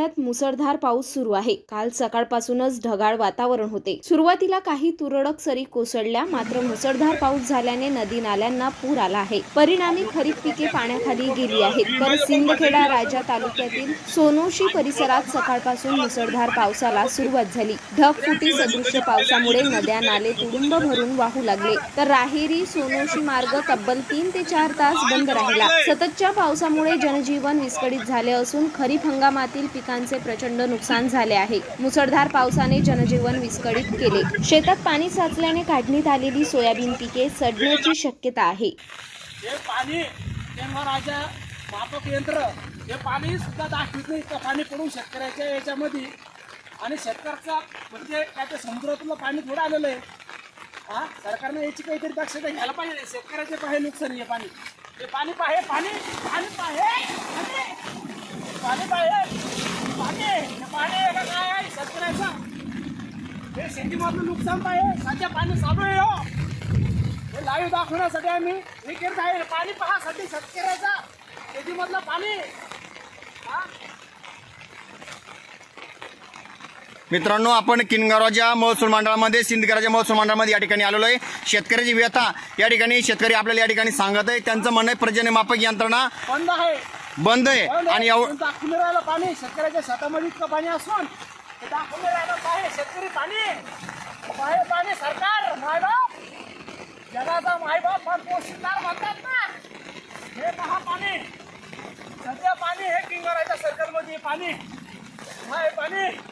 जिल्ह्यात मुसळधार पाऊस सुरू आहे. काल सकाळपासूनच ढगाळ वातावरण होते. सुरुवातीला काही तुरळक सरी कोसळल्या मात्र मुसळधार पाऊस झाल्याने नदी नाल्यांना पूर आला आहे. परिणामी खरीप पिके पाण्याखाली गेली आहेत. तर सिंदखेडा राजा तालुक्यातील सोनोशी परिसरात सकाळपासून मुसळधार पावसाला सुरुवात झाली. ढगफुटी सदृश्य पावसामुळे नद्या नाले तुडुंब भरून वाहू लागले. तर राहेरी सोनोशी मार्ग तब्बल तीन ते चार तास बंद राहिला. सततच्या पावसामुळे जनजीवन विस्कळीत झाले असून खरीप हंगामातील पिकांचे प्रचंड नुकसान झाले आहे. मुसळधार पावसाने जनजीवन विस्कळीत केले. शेतात पाणी साचल्याने काढणीत आलेली सोयाबीन पिके सडण्याची शक्यता आहे. हे पाणी राजा यंत्र हे पाणी सुद्धा दाखवित नाही. इतकं पाणी पडून शेतकऱ्याच्या याच्यामध्ये. आणि शेतकऱ्याचा म्हणजे काय ते समुद्रातलं पाणी थोडं आलेलं आहे. हा सरकारनं याची काहीतरी दक्षता घ्यायला पाहिजे. शेतकऱ्याचे पाहे नुकसान हे पाणी. हे पाणी पाहे पाणी पाणी पाहे पाणी पाहे पाणी हे पाणी आहे का काय आहे शेतकऱ्याचं हे शेतीमधलं नुकसान सध्या पाणी चालू आहे हो. हे लाईव्ह दाखवण्यासाठी आम्ही हे करत आहे. पाणी पहा सध्या शेतकऱ्याचा. शेतीमधलं पाणी. हा? मित्रांनो आपण किनगावच्या महसूल मंडळामध्ये सिंदखेडाच्या महसूल मंडळामध्ये या ठिकाणी आलेलो आहे. शेतकऱ्याची व्यथा या ठिकाणी शेतकरी आपल्याला या ठिकाणी सांगत आहे. त्यांचं म्हणणं आहे पर्जन्यमापक यंत्रणा बंद आहे. बंद आहे. आणि पण. शेतकऱ्याच्या शेतामध्ये इतकं पाणी असून दाखवून नाही राहिलं पाहे शेतकरी पाणी. पाहे पाणी सरकार मायबाप. जगाचा मायबाप पण पोषिदार म्हणतात ना. हे पहा पाणी. सध्या पाणी हे किंगराच्या सर्कलमध्ये पाणी. हा, पाणी.